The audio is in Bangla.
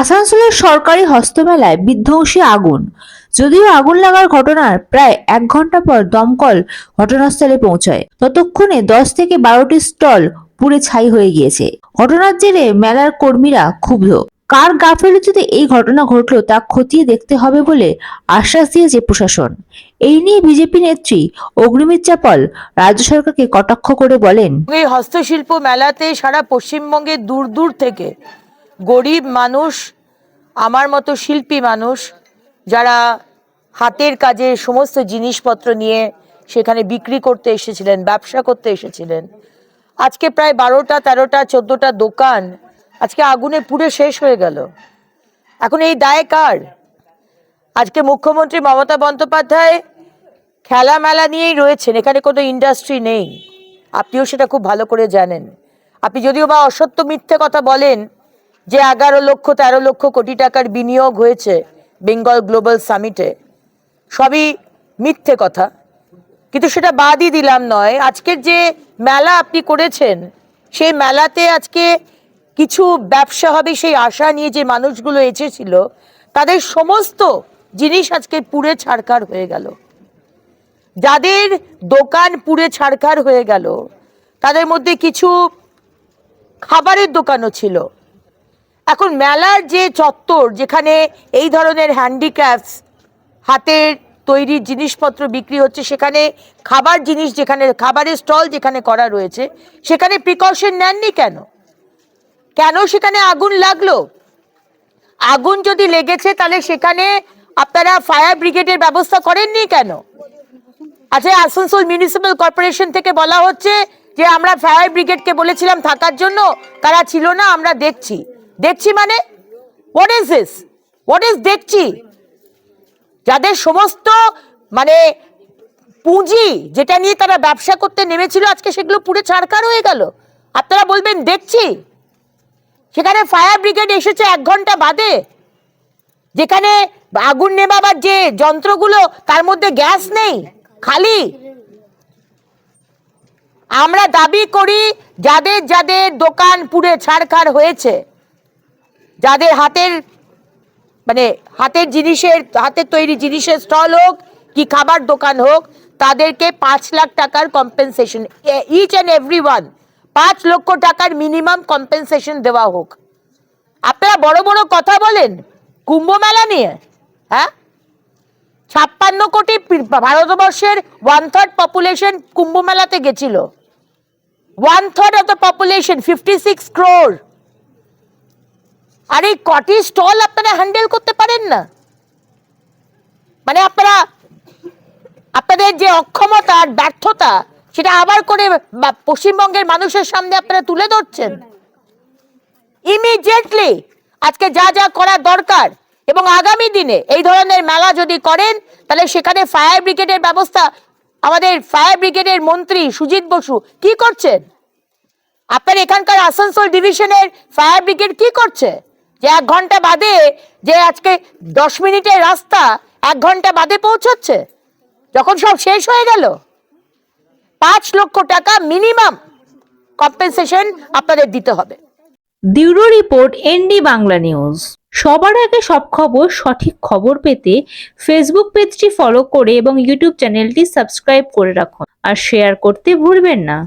আসানসোলের সরকারি হস্তমেলায় বিধ্বংসী আগুন। যদিও আগুন লাগার ঘটনার প্রায় এক ঘণ্টা পর দমকল ঘটনাস্থলে পৌঁছায়। ততক্ষণে দশ থেকে বারোটি স্টল পুড়ে ছাই হয়ে গিয়েছে। ঘটনার জেরে মেলার কর্মীরা ক্ষুব্ধ। কার গাফিলতিতে এই ঘটনা ঘটলো তা খতিয়ে দেখতে হবে বলে আশ্বাস দিয়েছে প্রশাসন। এই নিয়ে বিজেপি নেত্রী অগ্নিমিত্রা পল রাজ্য সরকারকে কটাক্ষ করে বলেন, এই হস্তশিল্প মেলাতে সারা পশ্চিমবঙ্গের দূর দূর থেকে গরিব মানুষ, আমার মতো শিল্পী মানুষ, যারা হাতের কাজে সমস্ত জিনিসপত্র নিয়ে সেখানে বিক্রি করতে এসেছিলেন, ব্যবসা করতে এসেছিলেন। আজকে প্রায় বারোটা, তেরোটা, চোদ্দোটা দোকান আজকে আগুনে পুড়ে শেষ হয়ে গেল। এখন এই দায় কার? আজকে মুখ্যমন্ত্রী মমতা বন্দ্যোপাধ্যায় খেলা মেলা নিয়েই রয়েছেন, এখানে কোনো ইন্ডাস্ট্রি নেই। আপনিও সেটা খুব ভালো করে জানেন। আপনি যদিও বা অসত্য মিথ্যে কথা বলেন যে এগারো লক্ষ, তেরো লক্ষ কোটি টাকার বিনিয়োগ হয়েছে বেঙ্গল গ্লোবাল সামিটে, সবই মিথ্যে কথা। কিন্তু সেটা বাদই দিলাম নয়, আজকের যে মেলা আপনি করেছেন, সেই মেলাতে আজকে কিছু ব্যবসা হবে সেই আশা নিয়ে যে মানুষগুলো এসেছিল, তাদের সমস্ত জিনিস আজকে পুড়ে ছাড়খাড় হয়ে গেল। যাদের দোকান পুড়ে ছাড়খাড় হয়ে গেল, তাদের মধ্যে কিছু খাবারের দোকানও ছিল। এখন মেলার যে চত্বর, যেখানে এই ধরনের হ্যান্ডিক্রাফটস হাতের তৈরি জিনিসপত্র বিক্রি হচ্ছে, সেখানে খাবার জিনিস যেখানে, খাবারের স্টল যেখানে করা রয়েছে, সেখানে প্রিকশন নেননি কেন? কেন সেখানে আগুন লাগল? আগুন যদি লেগেছে, তাহলে সেখানে আপনারা ফায়ার ব্রিগেডের ব্যবস্থা করেননি কেন? আচ্ছা আসানসোল মিউনিসিপ্যাল কর্পোরেশন থেকে বলা হচ্ছে যে, আমরা ফায়ার ব্রিগেডকে বলেছিলাম থাকার জন্য, তারা ছিল না, আমরা দেখছি। দেখছি মানে? What is this what is দেখছি? যাদের সমস্ত মানে পুঁজি যেটা নিয়ে তারা ব্যবসা করতে নেমেছিল আজকে সেগুলো পুরো ছাড়কার হয়ে গেল। আপনারা বলবেন, দেখছি। সেখানে ফায়ার ব্রিগেড এসেছে এক ঘণ্টা বাদে। যেখানে আগুন নেভাবার যে যন্ত্রগুলো, তার মধ্যে গ্যাস নেই, খালি। আমরা দাবি করি, যাদের যাদের দোকান পুড়ে ছাড়খাড় হয়েছে। যাদের হাতের মানে হাতের জিনিসের, হাতের তৈরি জিনিসের স্টল হোক কি খাবার দোকান হোক, তাদেরকে পাঁচ লাখ টাকার compensation each and every one পাঁচ লক্ষ টাকার মিনিমাম কম্পেনসেশন দেওয়া হোক। আপনারা বড় বড় কথা বলেন, কুম্ভ মেলা নিয়ে হ্যাঁ? ছাপ্পান্ন কোটি ভারতবর্ষের ওয়ান থার্ড পপুলেশন কুম্ভ মেলাতে গেছিল। One third of the population fifty six crore আর এই কটি স্টল আপনারা হ্যান্ডেল করতে পারেন না? মানে আপনারা, আপনাদের যে অক্ষমতা আর ব্যর্থতা, সেটা আবার করে পশ্চিমবঙ্গের মানুষের সামনে আপনারা তুলে ধরছেন। ইমিডিয়েটলি আজকে যা যা করা দরকার, এবং আগামী দিনে এই ধরনের মেলা যদি করেন, তাহলে সেখানে ফায়ার ব্রিগেডের ব্যবস্থা, আমাদের ফায়ার ব্রিগেডের মন্ত্রী সুজিত বসু কি করছেন? আপনার এখানকার আসানসোল ডিভিশনের ফায়ার ব্রিগেড কি করছে? যে এক ঘণ্টা বাদে যে আজকে দশ মিনিটের রাস্তা এক ঘণ্টা বাদে পৌঁছচ্ছে? যখন সব শেষ হয়ে গেল? পাঁচ লক্ষ টাকা মিনিমাম কম্পেনসেশন আপনাদের দিতে হবে। Bureau report ND Bangla news. সবার আগে সব খবর, সঠিক খবর পেতে ফেসবুক পেজটি ফলো করে এবং ইউটিউব চ্যানেলটি সাবস্ক্রাইব করে রাখুন। আর শেয়ার করতে ভুলবেন না।